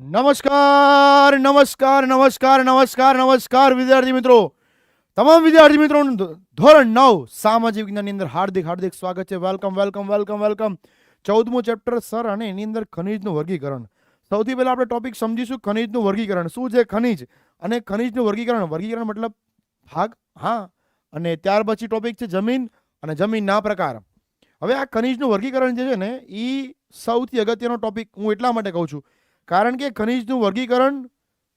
નમસ્કાર નમસ્કાર નમસ્કાર નમસ્કાર નમસ્કાર, વિદ્યાર્થી મિત્રો. તમામ વિદ્યાર્થી મિત્રોનું ધોરણ નવ, સામાજિક વિજ્ઞાનની અંદર હાર્દિક હાર્દિક સ્વાગત છે. વેલકમ વેલકમ વેલકમ વેલકમ ચૌદમું ચેપ્ટર સર અને એની અંદર ખનિજનું વર્ગીકરણ. સૌથી પહેલા આપણે ટોપિક સમજીશું ખનિજનું વર્ગીકરણ. શું છે ખનિજ? અને ખનિજનું વર્ગીકરણ વર્ગીકરણ મતલબ ભાગ, હા. અને ત્યાર પછી ટોપિક છે જમીન અને જમીનના પ્રકાર. હવે આ ખનિજનું વર્ગીકરણ જે છે ને એ સૌથી અગત્યનો ટોપિક હું એટલા માટે કહું છું. કારણ કે ખનિજનું વર્ગીકરણ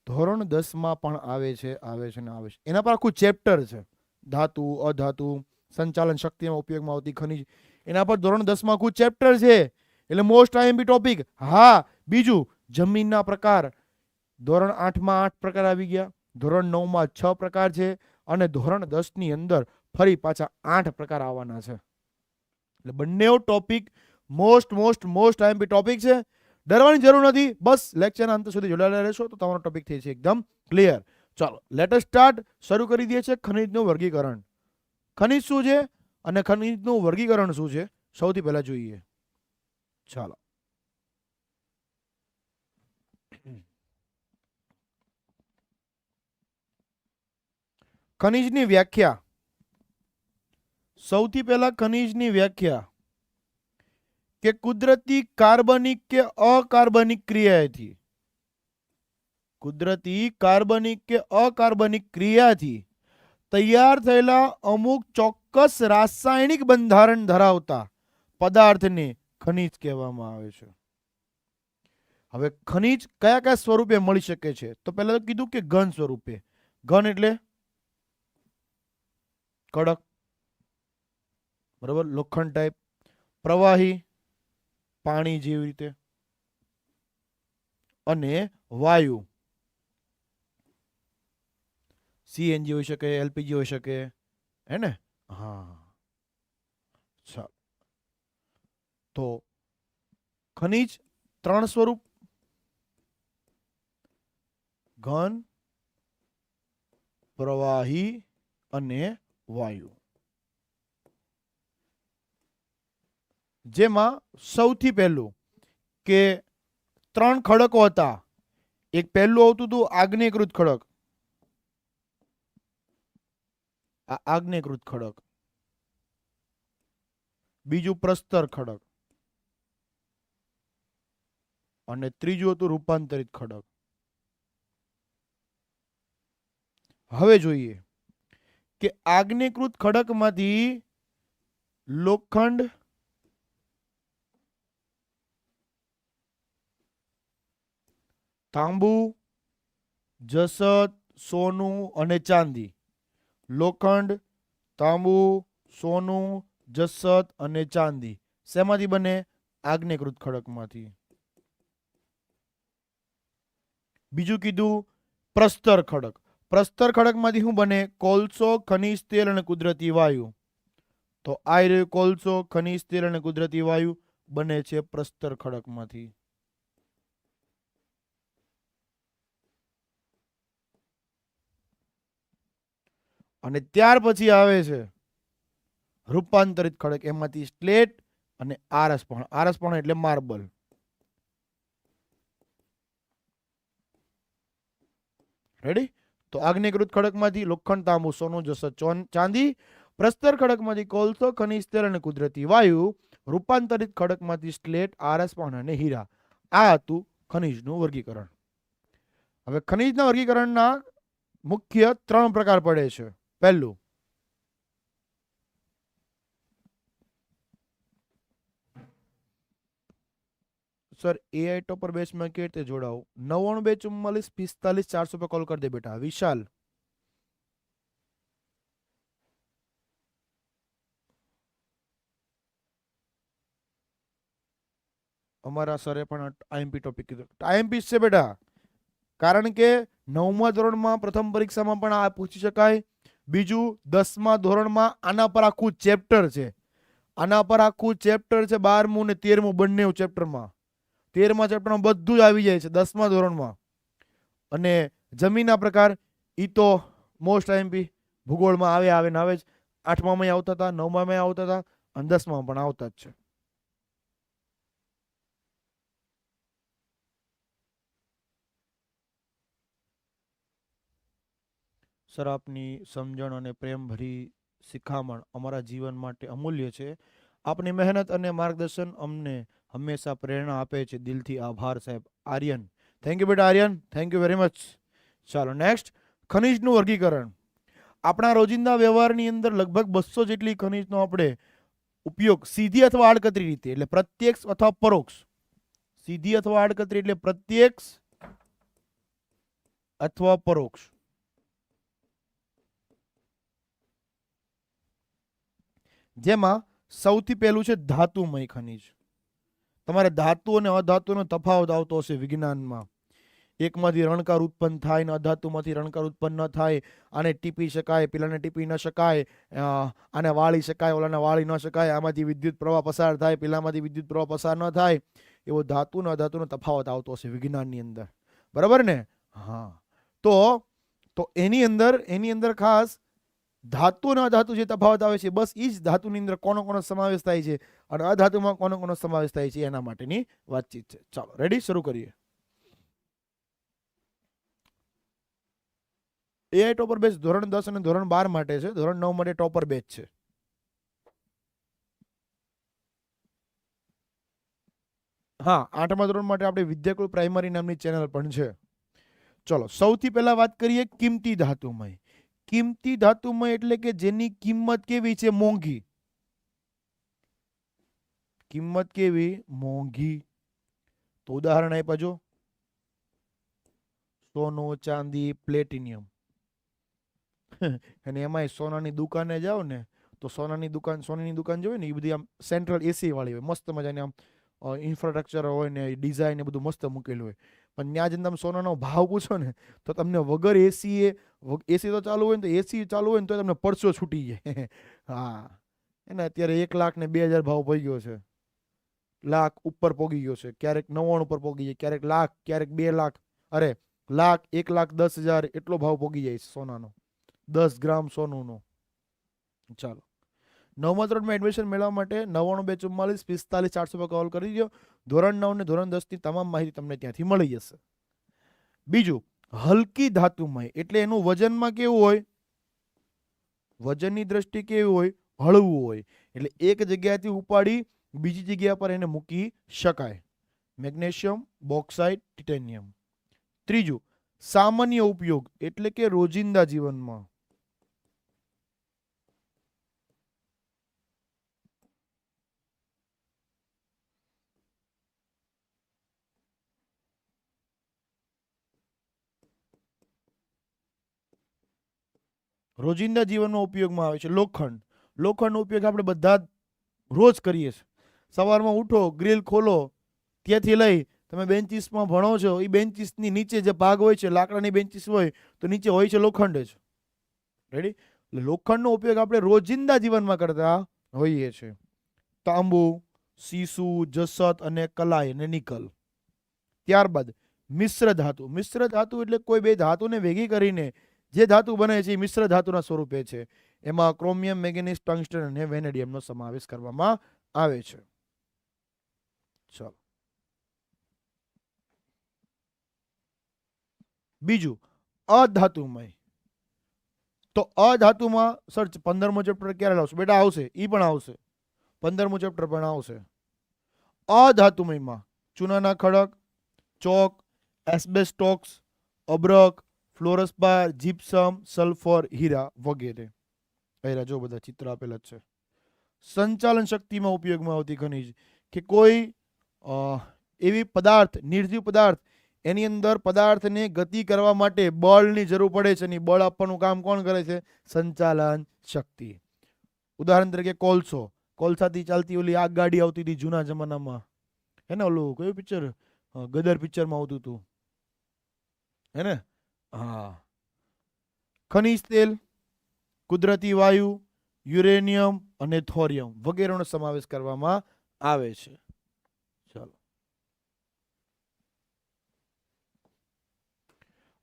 ધોરણ દસમાં પણ આવે છે આવે છે ને આવે છે. એના પર આખું ચેપ્ટર છે. ધાતુ, અધાતુ, સંચાલન શક્તિમાં ઉપયોગમાં આવતી ખનિજ. એના પર ધોરણ દસમાં આખું ચેપ્ટર છે. એટલે મોસ્ટ આઈએમપી ટોપિક હા, બીજું, જમીનના પ્રકાર. ધોરણ આઠમાં આઠ પ્રકાર આવી ગયા. ધોરણ નવમાં છ પ્રકાર છે. અને ધોરણ દસની અંદર ફરી પાછા આઠ પ્રકાર આવવાના છે. એટલે બંને topic most most most IMP topic છે. ડરવાની જરૂર નથી. બસ લેક્ચરના અંત સુધી જોડાયેલા રહેશો તો તમારો ટોપિક થઈ છે એકદમ ક્લિયર ચાલો લેટેસ્ટ સ્ટાર્ટ શરૂ કરી દઈએ છે ખનિજનું વર્ગીકરણ. ખનિજ શું છે અને ખનિજનું વર્ગીકરણ શું છે? સૌથી પહેલાં જોઈએ. ચાલો. ખનિજની વ્યાખ્યા. સૌથી પહેલા ખનિજની વ્યાખ્યા. કે કુદરતી કાર્બનિક કે અકાર્બનિક ક્રિયાથી કુદરતી કાર્બનિક કે અકાર્બનિક ક્રિયાથી તૈયાર થયેલા અમુક ચોક્કસ રાસાયણિક બંધારણ ધરાવતા પદાર્થને ખનિજ કહેવામાં આવે છે. હવે ખનિજ કયા કયા સ્વરૂપે મળી શકે છે? તો પહેલા તો કીધું કે ઘન સ્વરૂપે. ઘન એટલે કડક, બરાબર? લોખંડ ટાઈપ પ્રવાહી પાણી જેવી રીતે. અને વાયુ. સીએનજી હોઈ શકે એલપીજી હોઈ શકે હે ને? હા. ચાલો તો ખનિજ ત્રણ સ્વરૂપ. ઘન પ્રવાહી અને વાયુ. જેમાં સૌથી પહેલું કે ત્રણ ખડકો હતા. એક પહેલું આવતું હતું આગ્નેયકૃત ખડક. આ આગ્નેયકૃત ખડક. બીજું પ્રસ્તર ખડક. અને ત્રીજું હતું રૂપાંતરિત ખડક. હવે જોઈએ કે આગ્નેયકૃત ખડકમાંથી લોખંડ તાંબુ જસત સોનું અને ચાંદી. લોખંડ, તાંબુ, સોનું જસત અને ચાંદી. શેમાંથી બને? આગ્નેયકૃત ખડકમાંથી. બીજું કીધું, પ્રસ્તર ખડક. પ્રસ્તર ખડકમાંથી શું બને? કોલસો, ખનિજ તેલ અને કુદરતી વાયુ. તો આ કોલસો, ખનિજ તેલ અને કુદરતી વાયુ બને છે પ્રસ્તર ખડકમાંથી. અને ત્યાર પછી આવે છે રૂપાંતરિત ખડક, એમાંથી સ્લેટ અને આરસપણ આરસપણ એટલે માર્બલ. રેડી તો આગ્નેયકૃત ખડકમાંથી લોખંડ, તાંબુ, સોનું જસત ચાંદી, પ્રસ્તર ખડકમાંથી કોલસો, ખનિજ તેલ અને કુદરતી વાયુ, રૂપાંતરિત ખડકમાંથી સ્લેટ આરસપણ અને હીરા. આ હતું ખનિજનું વર્ગીકરણ. હવે ખનિજના વર્ગીકરણના મુખ્ય ત્રણ પ્રકાર પડે છે. પહેલું સર એઆઈ ટોપર બેચમાં કેવી રીતે જોડાવું? નવ્વાણું બે ચુમ્માલીસ, પિસ્તાલીસ, ચારસો પર કોલ કરી દે બેટા. વિશાલ. અમારા સરે પણ આઈએમપી ટોપિક કીધું. આઈએમપી છે બેટા. કારણ કે નવમા ધોરણમાં પ્રથમ પરીક્ષામાં પણ આ પૂછી શકાય. બીજું દસમા ધોરણમાં આના પર આખું ચેપ્ટર છે. આના પર આખું ચેપ્ટર છે બારમું ને તેરમું બંને ચેપ્ટરમાં તેરમા ચેપ્ટરમાં બધું જ આવી જાય છે દસમા ધોરણમાં. અને જમીનના પ્રકાર એ તો મોસ્ટ આઈએમપી ભૂગોળમાં આવે આવે ને આવે જ. આઠમામાં આવતા હતા, નવમામાં આવતા હતા અને દસમામાં પણ આવતા જ છે. સર, આપની સમજણ અને પ્રેમભરી શિખામણ અમારા જીવન માટે અમૂલ્ય છે. આપની મહેનત અને માર્ગદર્શન અમને હંમેશા પ્રેરણા આપે છે. દિલથી આભાર, સાહેબ. આર્યન. થેન્ક યુ બેટા Aryan. Thank you very much ચાલો નેક્સ્ટ ખનિજનું વર્ગીકરણ. આપણા રોજિંદા વ્યવહારની અંદર લગભગ બસો જેટલી ખનિજનો આપણે ઉપયોગ સીધી અથવા આડકતરી રીતે, એટલે પ્રત્યક્ષ અથવા પરોક્ષ. સીધી અથવા આડકતરી એટલે પ્રત્યક્ષ અથવા પરોક્ષ. જેમાં સૌથી પહેલું છે ધાતુમય ખનિજ. તમારે ધાતુ અને અધાતુનો તફાવત આવતો હશે વિજ્ઞાનમાં. એકમાંથી રણકાર ઉત્પન્ન થાય ને અધાતુમાંથી રણકાર ઉત્પન્ન ન થાય, આને ટીપી શકાય, પેલાને ટીપી ન શકાય આને વાળી શકાય, ઓલાને વાળી ન શકાય, આમાંથી વિદ્યુત પ્રવાહ પસાર થાય, પેલામાંથી વિદ્યુત પ્રવાહ પસાર ન થાય, એવો ધાતુ અને અધાતુનો તફાવત આવતો હશે વિજ્ઞાનની અંદર. બરાબર ને? હા. તો તો એની અંદર એની અંદર ખાસ ધાતુ અને અધાતુ જે તફાવત આવે છે, બસ એ જ ધાતુની અંદર કોનો કોનો સમાવેશ થાય છે અને અધાતુમાં કોનો કોનો સમાવેશ થાય છે એના માટેની વાતચીત છે. ચાલો રેડી શરૂ કરીએ. એઆઈ ટોપર બેચ ધોરણ દસ અને ધોરણ બાર માટે છે. ધોરણ નવ માટે ટોપર બેચ છે. હા, આઠમા ધોરણ માટે આપણે વિદ્યાકુળ પ્રાઇમરી નામની ચેનલ પણ છે. ચલો, સૌથી પહેલા વાત કરીએ કિંમતી ધાતુમય. કિંમતી ધાતુમય એટલે કે જેની કિંમત કેવી છે? મોંઘી. કિંમત કેવી? મોંઘી. તો ઉદાહરણ આપ્યા જો. સોનું, ચાંદી, પ્લેટિનિયમ. અને એમાંય સોનાની દુકાને જાઓ ને, તો સોનાની દુકાન સોનાની દુકાન જોઈએ ને, એ બધી આમ સેન્ટ્રલ એસી વાળી હોય. મસ્ત મજાની આમ ઇન્ફ્રાસ્ટ્રક્ચર હોય ને ડિઝાઇન એ બધું મસ્ત મૂકેલું હોય. પણ ત્યાં જઈને તમે સોનાનો ભાવ પૂછો ને, તો તમને વગર એસી એ એસી તો ચાલુ હોય ને તો એસી ચાલુ હોય ને તો તમને પરસો છૂટી જાય. હા. એને અત્યારે એક લાખ ને બે હજાર ભાવ પડી ગયો છે. લાખ ઉપર પોગી ગયો છે. ક્યારેક નવ્વાણું ઉપર પોગી જાય, ક્યારેક લાખ, ક્યારેક બે લાખ. અરે, લાખ, એક લાખ, દસ હજાર એટલો ભાવ પોગી જાય સોનાનો. દસ ગ્રામ સોનુંનો ચાલો. નવમા ધોરણમાં એડમિશન મેળવવા માટે નવ્વાણું બે ચુમ્માલીસ પિસ્તાલીસ ચારસો પર કોલ કરી દો. ધોરણ નવ ને ધોરણ દસની તમામ માહિતી તમને ત્યાંથી મળી જશે. બીજું, હલકી ધાતુમય એટલે એનું વજનમાં કેવું હોય? વજનની દ્રષ્ટિ કેવી હોય? હળવું હોય. એટલે એક જગ્યાએથી ઉપાડી બીજી જગ્યા પર એને મૂકી શકાય. Magnesium bauxite, titanium. ત્રીજું, સામાન્ય ઉપયોગ એટલે કે રોજિંદા જીવનમાં. રોજિંદા જીવનમાં ઉપયોગમાં આવે છે. લોખંડ. લોખંડનો ઉપયોગ આપણે બધા રોજ કરીએ છીએ. સવારમાં ઉઠો, ગ્રીલ ખોલો, ત્યાંથી લઈ તમે બેન્ચીસમાં ભણો છો એ બેન્ચીસની નીચે જે ભાગ હોય છે, લાકડાની બેન્ચીસ હોય, તો નીચે હોય છે લોખંડ જ. રેડી લોખંડનો ઉપયોગ આપણે રોજિંદા જીવનમાં કરતા હોઈએ છીએ. તાંબુ, સીસુ, જસત અને કલાઈ અને નિકલ. ત્યારબાદ મિશ્ર ધાતુ. મિશ્ર ધાતુ એટલે કોઈ બે ધાતુને ભેગી કરીને જે ધાતુ બને છે એ મિશ્ર ધાતુના સ્વરૂપે છે. એમાં ક્રોમિયમ મેગ્નેસ ટંગસ્ટન અને વેનેડિયમનો સમાવેશ કરવામાં આવે છે. ચાલો. બીજું, અધાતુમય. તો અધાતુમાં સર પંદરમો ચેપ્ટર ક્યારે લાવશે? બેટા, આવશે. એ પણ આવશે. પંદરમો ચેપ્ટર પણ આવશે. અધાતુમયમાં ચૂનાના ખડક, ચોક એસ્બેસ્ટોક્સ અબ્રક ફ્લોરસબાર જીપ્સમ, સલ્ફર, હીરા વગેરે. હીરા જો બધા ચિત્ર આપેલા જ છે. સંચાલન શક્તિમાં ઉપયોગમાં આવતી ખનિજ કે કોઈ એવી પદાર્થ, નિર્જીવ પદાર્થ, એની અંદર પદાર્થને ગતિ કરવા માટે બળની જરૂર પડે છે અને બળ આપવાનું કામ કોણ કરે છે? સંચાલન શક્તિ. ઉદાહરણ તરીકે કોલસો. કોલસાથી ચાલતી ઓલી આગગાડી આવતી હતી જૂના જમાનામાં. હે ને ઓલું, કયું પિક્ચર? ગદર પિક્ચરમાં આવતું હતું. હે ને? હા. તેલ, કુદરતી વાયુ, યુરેનિયમ અને થોરિયમ વગેરેનો સમાવેશ કરવામાં આવે છે. ચાલો.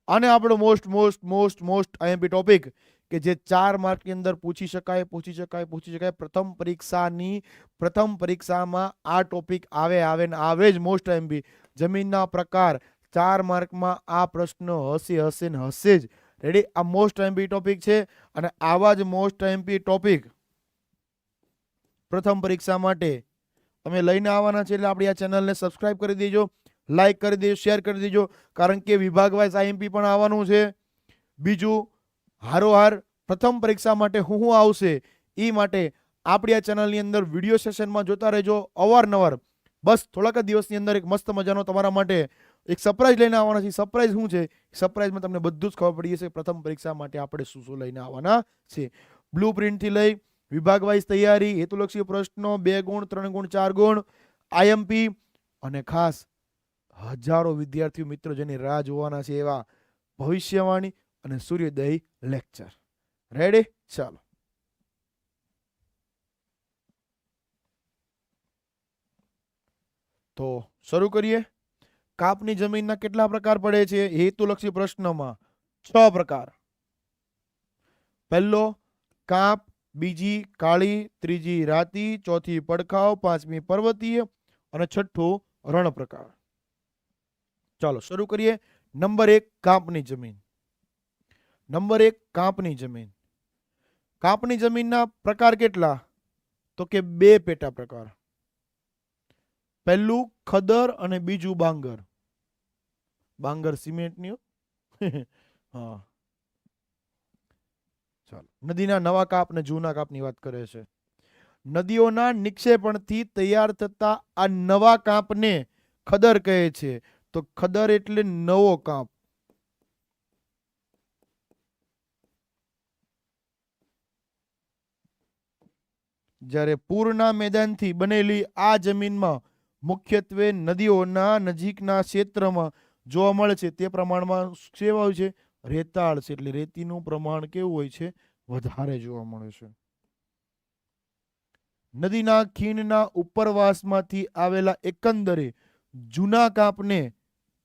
આને આપણો most most most most IMP topic કે જે ચાર માર્કની અંદર પૂછી શકાય પૂછી શકાય પૂછી શકાય. પ્રથમ પરીક્ષાની, પ્રથમ પરીક્ષામાં આ ટોપિક આવે આવે ને આવે જ મોસ્ટ આઈએમપી જમીનના પ્રકાર ચાર માર્કમાં આ પ્રશ્ન હસી હસીને હશે જ. રેડી આ મોસ્ટ એમપી ટોપિક છે અને આવા જ મોસ્ટ એમપી ટોપિક પ્રથમ પરીક્ષા માટે તમે લઈને આવવાના છે એટલે આપણી આ ચેનલને સબસ્ક્રાઇબ કરી દેજો લાઈક કરી દેજો શેર કરી દેજો, કારણ કે વિભાગ વાઇઝ આઈએમપી પણ આવવાનું છે. બીજું, હારોહાર પ્રથમ પરીક્ષા માટે હું હું આવશે એ માટે આપણી આ ચેનલની અંદર વીડિયો સેશનમાં જોતા રહેજો અવારનવાર. બસ થોડાક જ દિવસની અંદર એક મસ્ત મજાનો તમારા માટે એક સરપ્રાઈઝ લઈને આવવાના છે. સરપ્રાઈઝ શું છે? સરપ્રાઈઝમાં તમને બધું જ ખબર પડી જશે પ્રથમ પરીક્ષા માટે આપણે શું શું લઈને આવવાના છે. બ્લુ પ્રિન્ટથી લઈ વિભાગ વાઇઝ તૈયારી, હેતુલક્ષી પ્રશ્નો, બે ગુણ, ત્રણ ગુણ, ચાર ગુણ આઈએમપી અને ખાસ હજારો વિદ્યાર્થીઓ મિત્રો જેની રાહ જોવાના છે એવા ભવિષ્યવાણી અને સૂર્યોદય લેક્ચર રેડી ચાલો. તો શરૂ કરીએ. કાપની જમીનના કેટલા પ્રકાર પડે છે? હેતુલક્ષી પ્રશ્નમાં છ પ્રકાર. પહેલો, કાપ, બીજી, કાળી, ત્રીજી, રાતી, ચોથી પડખાવ પાંચમી, પર્વતીય અને છઠ્ઠું રણ પ્રકાર ચાલો, શરૂ કરીએ. નંબર એક, કાપની જમીન. નંબર એક, કાપની જમીન. કાપની જમીનના પ્રકાર કેટલા? તો કે બે પેટા પ્રકાર. પહેલું, ખદર અને બીજું, બાંગર. બાંગર સિમેન્ટની હો. ચાલો. નદીના નવા કાપ અને જૂના કાપની વાત કરે છે. નદીઓના નિક્ષેપણથી તૈયાર થતા આ નવા કાપને ખદર કહે છે. તો ખદર એટલે નવો કાપ. જ્યારે પૂરના મેદાનથી બનેલી આ જમીનમાં મુખ્યત્વે નદીઓના નજીકના ક્ષેત્રમાં જોવા મળે છે તે પ્રમાણમાં કેવા હોય છે, રેતાળ છે એટલે રેતીનું પ્રમાણ કેવું હોય છે, વધારે જોવા મળે છે. નદીના ખીણના ઉપરવાસમાંથી આવેલા એકંદરે જૂના કાપને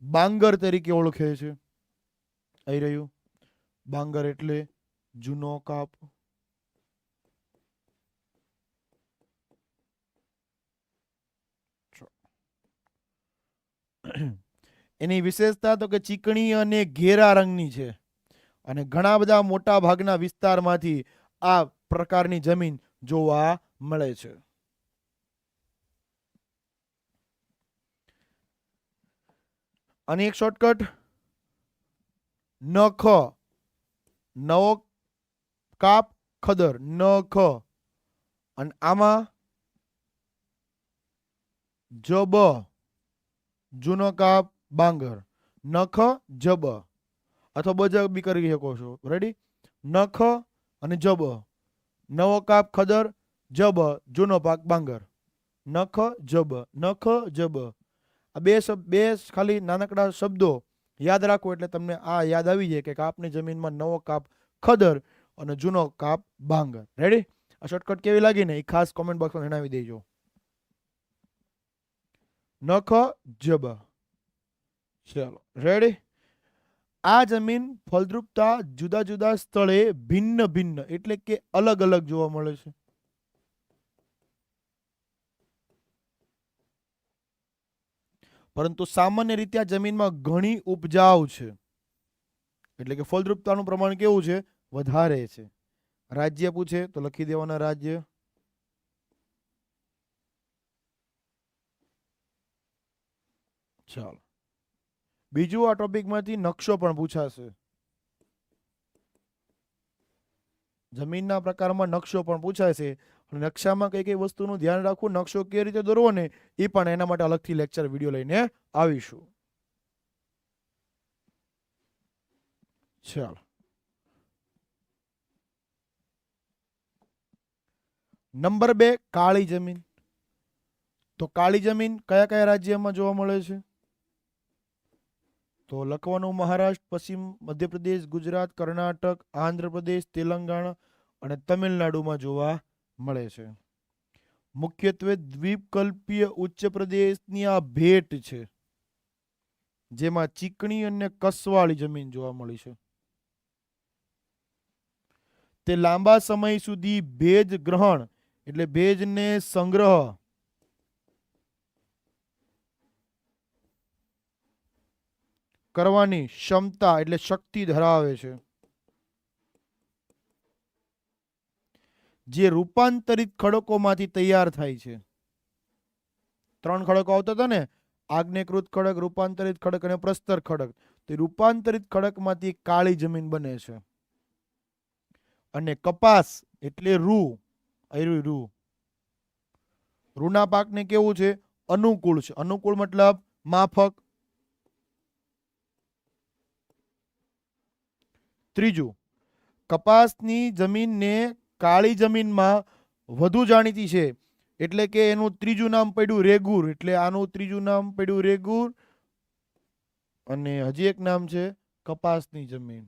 બાંગર તરીકે ઓળખે છે. આવી રહ્યું? બાંગર એટલે જૂનો કાપ. એની વિશેષતા તો કે ચીકણી અને ઘેરા રંગની છે. અને ઘણા બધા મોટા ભાગના વિસ્તારમાંથી આ પ્રકારની જમીન જોવા મળે છે. અને એક શોર્ટકટ નખ, નવો કાપ, ખદર, નખ. અને આમાં જબ, જૂનો કાપ બાંગર, નખ, જબ. અથવા બજ બી કરી શકો છો. રેડી નખ અને જબ. નવો કાપ, ખદર, જબ. જૂનો પાક, બાંગર. નખ, જબ. નખ, જબ. આ બે બે ખાલી નાનકડા શબ્દો યાદ રાખો એટલે તમને આ યાદ આવી જાય કે કાપની જમીનમાં નવો કાપ, ખદર અને જૂનો કાપ, બાંગર. રેડી આ શોર્ટકટ કેવી લાગી ને એ ખાસ કોમેન્ટ બોક્સમાં જણાવી દેજો. નખ, જબ. ચાલો રેડી આ જમીન ફળદ્રુપતા જુદા જુદા સ્થળે ભિન્ન ભિન્ન, એટલે કે અલગ અલગ જોવા મળે છે. પરંતુ સામાન્ય રીતે આ જમીનમાં ઘણી ઉપજાવ છે. એટલે કે ફળદ્રુપતાનું પ્રમાણ કેવું છે? વધારે છે. રાજ્ય પૂછે તો લખી દેવાના રાજ્ય. ચાલો. બીજું આ ટોપિકમાંથી નકશો પણ પૂછાશે. જમીનના પ્રકારમાં નકશો પણ પૂછાય છે નકશામાં કઈ કઈ વસ્તુનું ધ્યાન રાખવું, નકશો કેવી રીતે દોરવો ને એ પણ એના માટે અલગથી લેક્ચર વીડિયો લઈને આવીશું. ચાલો. નંબર બે, કાળી જમીન. તો કાળી જમીન કયા કયા રાજ્યમાં જોવા મળે છે? તો લખવાનું મહારાષ્ટ્ર, પશ્ચિમ મધ્યપ્રદેશ, ગુજરાત, કર્ણાટક, આંધ્રપ્રદેશ, તેલંગાણા અને તમિલનાડુમાં જોવા મળે છે. મુખ્યત્વે દ્વીપકલ્પીય ઉચ્ચ પ્રદેશની આ ભેટ છે, જેમાં ચીકણી અને કસવાળી જમીન જોવા મળી છે. તે લાંબા સમય સુધી ભેજ ગ્રહણ, એટલે ભેજને સંગ્રહ કરવાની ક્ષમતા એટલે શક્તિ ધરાવે છે. જે રૂપાંતરિત ખડકોમાંથી તૈયાર થાય છે. ત્રણ ખડકો આવતા હતા ને આગ્નેયકૃત ખડક, રૂપાંતરિત ખડક અને પ્રસ્તર ખડક. તે રૂપાંતરિત ખડકમાંથી કાળી જમીન બને છે. અને કપાસ એટલે રૂ આયુ રૂ. રૂના પાકને કેવું છે? અનુકૂળ છે. અનુકૂળ મતલબ માફક ત્રીજું, કપાસની જમીનને કાળી જમીનમાં વધુ જાણીતી છે, એટલે કે એનું ત્રીજું નામ પડ્યું રેગુર, એટલે આનું ત્રીજું નામ પડ્યું રેગુર, અને હજી એક નામ છે કપાસની જમીન.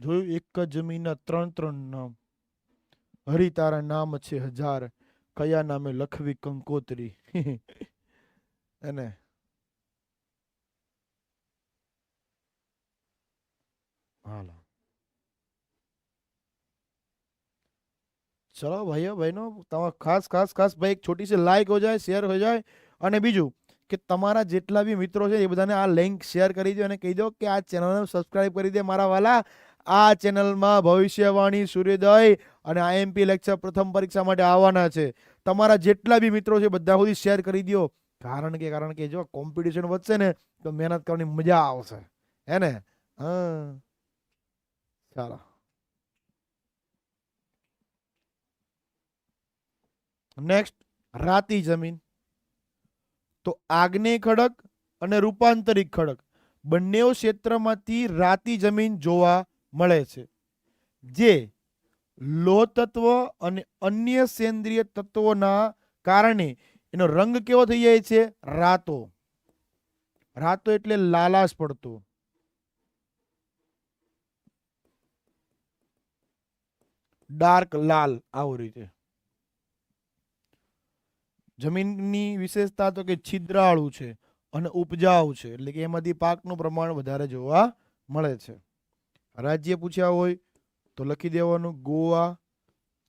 જોયું? એક જ જમીનના ત્રણ ત્રણ નામ. હરી તારા નામ છે હજાર, કયા નામે લખવી કંકોત્રી? એને હાલો ચલો ભાઈઓ ભાઈનો તમારે ખાસ ખાસ ખાસ ભાઈ એક છોટી સી લાઇક હો જાય શેર હો જાય. અને બીજું કે તમારા જેટલા બી મિત્રો છે એ બધાને આ લિંક શેર કરી દો અને કહી દો કે આ ચેનલને સબસ્ક્રાઇબ કરી દે મારા વાલા. આ ચેનલમાં ભવિષ્યવાણી, સૂર્યોદય અને આઈએમપી લેક્ચર પ્રથમ પરીક્ષા માટે આવવાના છે. તમારા જેટલા બી મિત્રો છે બધા સુધી શેર કરી દો. કારણ કે કારણ કે જો કોમ્પિટિશન વધશે ને, તો મહેનત કરવાની મજા આવશે. હે ને? હા. ચાલો નેક્સ્ટ રાતી જમીન. તો આગ્નેય ખડક અને રૂપાંતરિક ખડક. બંને ક્ષેત્રમાંથી રાતી જમીન જોવા મળે છે. જે લોહ તત્વ અને અન્ય સેન્દ્રિય તત્વોના કારણે એનો રંગ કેવો થઈ જાય છે? રાતો. રાતો એટલે લાલાશ પડતો. ડાર્ક લાલ આવું રીતે જમીનની વિશેષતા તો કે છિદ્રાળુ છે અને ઉપજાઉ છે, એટલે કે એમાંથી પાકનું પ્રમાણ વધારે જોવા મળે છે. રાજ્ય પૂછ્યા હોય તો લખી દેવાનું ગોવા,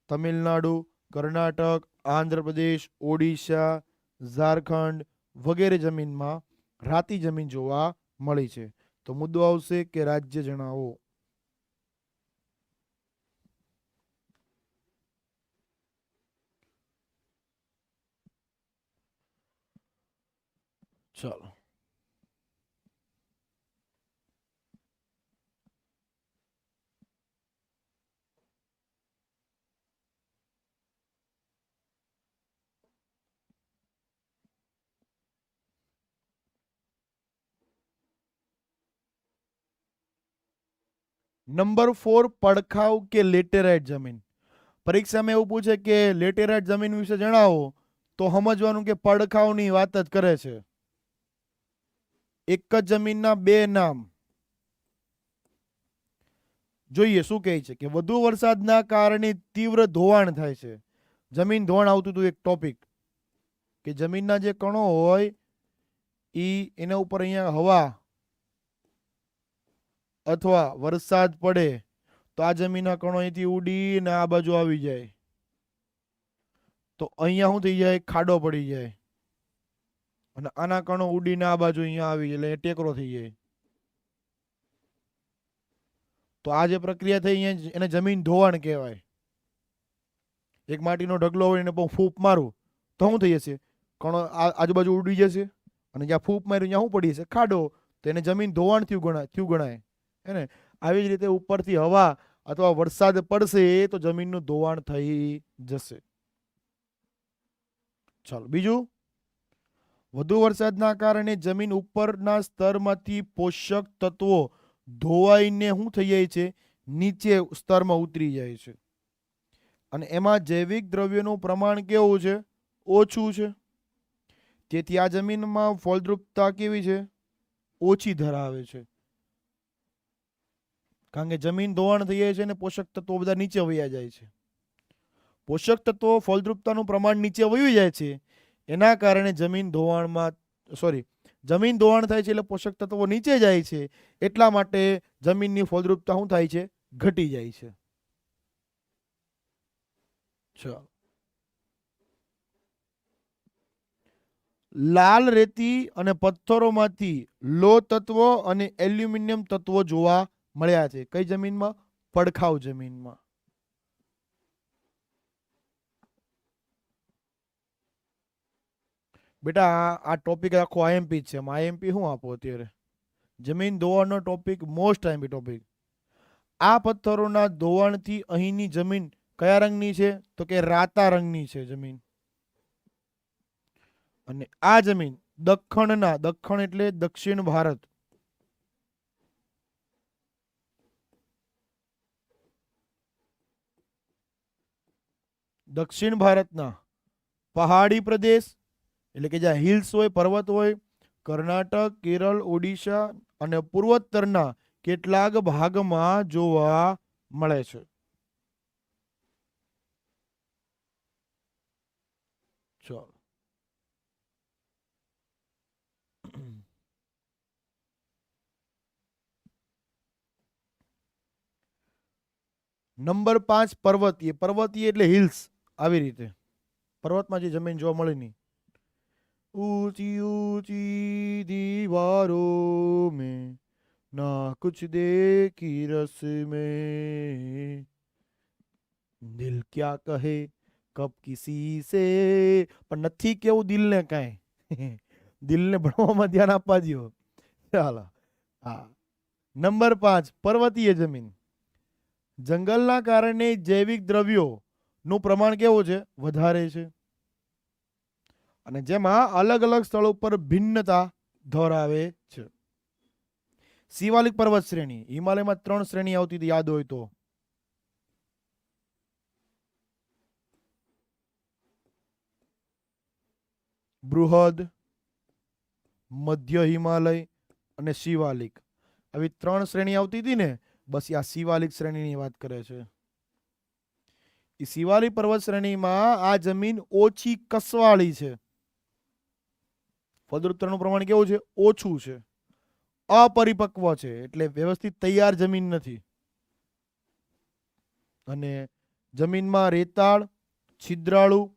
તમિલનાડુ, કર્ણાટક, આંધ્રપ્રદેશ, ઓડિશા, ઝારખંડ વગેરે જમીનમાં રાતી જમીન જોવા મળી છે. તો મુદ્દો આવશે કે રાજ્ય જણાવો. ચાલો નંબર ફોર પડખાવ કે લેટેરાઇટ જમીન? પરીક્ષામાં એવું પૂછે કે લેટેરાઇટ જમીન વિશે જણાવો, તો સમજવાનું કે પડખાવની વાત જ કરે છે. એક જ જમીનના બે નામ. જોઈએ શું કહે છે કે વધુ વરસાદના કારણે તીવ્ર ધોવાણ થાય છે. જમીન ધોવાણ આવતું હતું એક ટોપિક કે જમીનના જે કણો હોય ઈ એના ઉપર અહીંયા હવા અથવા વરસાદ પડે તો આ જમીનના કણો અહીંથી ઉડીને આ બાજુ આવી જાય. તો અહીંયા શું થઈ જાય? ખાડો પડી જાય. અને આના કણો ઉડીને આ બાજુ અહીંયા આવી એટલે એ ટેકરો થઈ જાય. તો આ જે પ્રક્રિયા થઈ અહીંયા એને જમીન ધોવાણ કહેવાય. એક માટીનો ઢગલો હોય એને ફૂંપ મારું, તો શું થઈ જશે? કણો આજુબાજુ ઉડી જશે, અને જ્યાં ફૂંપ માર્યું ત્યાં શું પડી જશે? ખાડો. તો એને જમીન ધોવાણ થયું ગણાય થયું ગણાય. હે ને? આવી જ રીતે ઉપરથી હવા અથવા વરસાદ પડશે તો જમીનનું ધોવાણ થઈ જશે. ચાલો, બીજું? વધુ વરસાદના કારણે જમીન ઉપરના સ્તરમાંથી પોષક તત્વો ધોવાઈને શું થઈ જાય છે? નીચે સ્તરમાં ઉતરી જાય છે. અને એમાં જૈવિક દ્રવ્યોનું પ્રમાણ કેવું છે? ઓછું છે. તેથી આ જમીનમાં ફળદ્રુપતા કેવી છે? ઓછી ધરાવે છે. કારણ કે જમીન ધોવાણ થઈ જાય છે અને પોષક તત્વો બધા નીચે વયા જાય છે. પોષક તત્વો ફળદ્રુપતાનું પ્રમાણ નીચે વયું જાય છે. એના કારણે જમીન ધોવાણમાં સોરી જમીન ધોવાણ થાય છે એટલે પોષક તત્વો નીચે જાય છે, એટલા માટે જમીનની ફળદ્રુપતા શું થાય છે? ઘટી જાય છે. ચાલો. લાલ રેતી અને પથ્થરોમાંથી લો તત્વો અને એલ્યુમિનિયમ તત્વો જોવા મળ્યા છે. કઈ જમીનમાં? પડખાવ જમીનમાં. બેટા, આ ટોપિક આખો આઈએમપી જ છે. એમાં આઈએમપી શું આપો અત્યારે? જમીન ધોવાણનો ટોપિક મોસ્ટ આઈએમપી ટોપિક આ પથ્થરોના ધોવાણથી અહીંની જમીન કયા રંગની છે? તો કે રાતા રંગની છે જમીન. અને આ જમીન દખ્ખણના, દખ્ખણ એટલે દક્ષિણ ભારત. દક્ષિણ ભારતના પહાડી પ્રદેશ એટલે કે જ્યાં હિલ્સ હોય, પર્વત હોય, કર્ણાટક, કેરળ, ઓડિશા અને પૂર્વોત્તરના કેટલાક ભાગમાં જોવા મળે છે. ચાલો. નંબર પાંચ પર્વતીય. પર્વતીય એટલે હિલ્સ. આવી રીતે. પર્વતમાં જે જમીન જોવા મળે નહીં. ऊंची ऊंची दीवारों में ना कुछ देखी रस में દિલ ક્યા કહે કબ કિસી સે પણ નથી કેવું દિલને કાંઈ દિલને ભણવામાં ધ્યાન આપવા દો ચાલો હા નંબર પાંચ પર્વતીય જમીન જંગલના કારણે જૈવિક દ્રવ્યો નું પ્રમાણ કેવું છે વધારે છે અને જેમાં અલગ અલગ સ્થળો પર ભિન્નતા ધરાવે છે. શિવાલિક પર્વત શ્રેણી. હિમાલયમાં ત્રણ શ્રેણી આવતી હતી, યાદ હોય તો. બૃહદ, મધ્ય હિમાલય અને શિવાલિક. આવી ત્રણ શ્રેણી આવતી હતી ને, બસ આ શિવાલિક શ્રેણીની વાત કરે છે. એ શિવાલિક પર્વત શ્રેણીમાં આ જમીન ઓછી કસવાળી છે. ફળદ્રુપતાનું પ્રમાણ કેવું છે? ઓછું છે. અપરિપક્વ છે, એટલે વ્યવસ્થિત તૈયાર જમીન નથી. અને જમીનમાં રેતાળ, છિદ્રાળુ,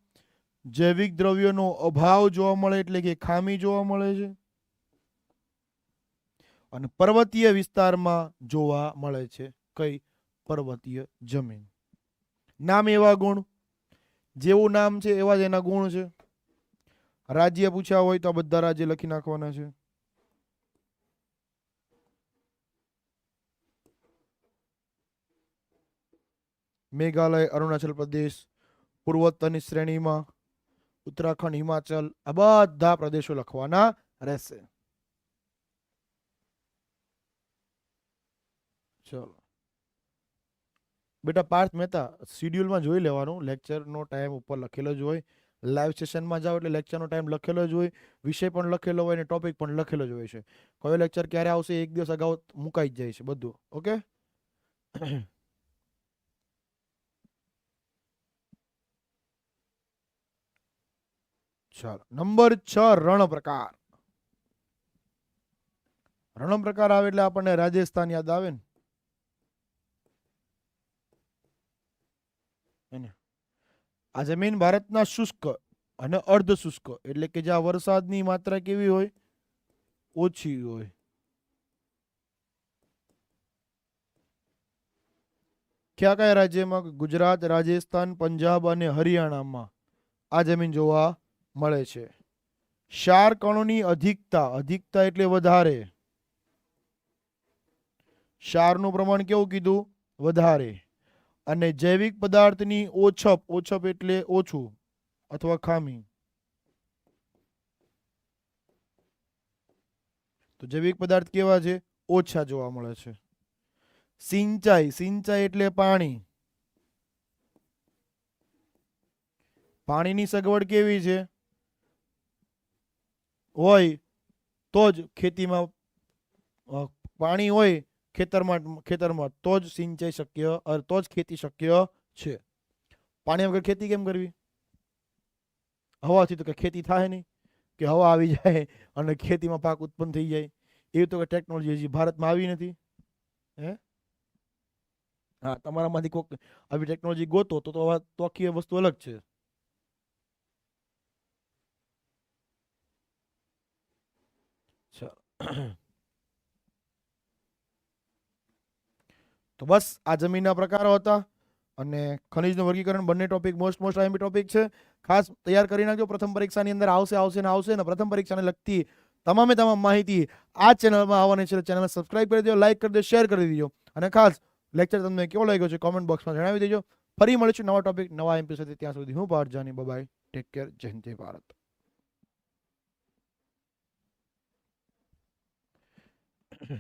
જૈવિક દ્રવ્યોનો અભાવ જોવા મળે એટલે કે ખામી જોવા મળે છે. અને પર્વતીય વિસ્તારમાં જોવા મળે છે કઈ પર્વતીય જમીન. નામ એવા ગુણ. જેવું નામ છે એવા જ એના ગુણ છે. રાજ્ય પૂછ્યા હોય તો બધા રાજ્ય લખી નાખવાના છે. મેઘાલય, અરુણાચલ પ્રદેશ, પૂર્વોત્તરની શ્રેણીમાં, ઉત્તરાખંડ, હિમાચલ, આ બધા પ્રદેશો લખવાના રહેશે. ચલો. બેટા પાર્થ મહેતા, શિડ્યુલમાં જોઈ લેવાનું, લેક્ચરનો ટાઈમ ઉપર લખેલો જ હોય. લાઈવ સેશનમાં જાઓ એટલે લેક્ચરનો ટાઈમ લખેલો જ હોય. વિષય પણ લખેલો હોય અને ટોપિક પણ લખેલો જ હોય છે. કયો લેક્ચર ક્યારે આવશે એક દિવસ અગાઉ મુકાઈ જાય છે બધું. ઓકે ચાલો. નંબર છ, રણપ્રકાર. રણપ્રકાર આવે એટલે આપણને રાજસ્થાન યાદ આવે ને? એને. આ જમીન ભારતના શુષ્ક અને અર્ધ શુષ્ક એટલે કે જ્યાં વરસાદની માત્રા કેવી હોય? ઓછી હોય. કયા કયા રાજ્યમાં ગુજરાત, રાજસ્થાન, પંજાબ અને હરિયાણામાં આ જમીન જોવા મળે છે? ક્ષાર કણોની અધિકતા અધિકતા એટલે વધારે. ક્ષારનું પ્રમાણ કેવું કીધું? વધારે. અને જૈવિક પદાર્થની ઓછપ ઓછપ એટલે ઓછું અથવા ખામી. તો જૈવિક પદાર્થ કેવા છે? ઓછા જોવા મળે છે. સિંચાઈ સિંચાઈ એટલે પાણી. પાણીની સગવડ કેવી છે? હોય તો જ ખેતીમાં પાણી હોય ખેતરમાં ખેતરમાં તો જ સિંચાઈ શક્ય તો જ ખેતી શક્ય છે. પાણી વગર ખેતી કેમ કરવી? હવાથી તો કે ખેતી થાય નહીં, કે હવા આવી જાય અને ખેતીમાં પાક ઉત્પન્ન થઈ જાય. એવી તો ટેકનોલોજી હજી ભારતમાં આવી નથી. હે? હા, તમારામાંથી કોઈક આવી ટેકનોલોજી ગોતો તો તો આખી વસ્તુ અલગ છે. ચાલો તો બસ આ જમીનના પ્રકારો હતા અને ખનિજનું વર્ગીકરણ બંને topic most most IMP topic છે. ખાસ તૈયાર કરી નાખજો. પ્રથમ પરીક્ષાની અંદર આવશે આવશે ને આવશે ને પ્રથમ પરીક્ષાને લગતી તમામે તમામ માહિતી આ ચેનલમાં આવવાની છે. ચેનલને સબસ્ક્રાઇબ કરી દેજો લાઇક કરી દેજો શેર કરી દેજો અને ખાસ લેક્ચર તમને કેવો લાગ્યો છે કોમેન્ટ બોક્સમાં જણાવી દેજો. ફરી મળીશું નવા ટોપિક નવા એમપી સાથે. ત્યાં સુધી હું Parth Jani. Bye bye take care જય જય ભારત. Yeah.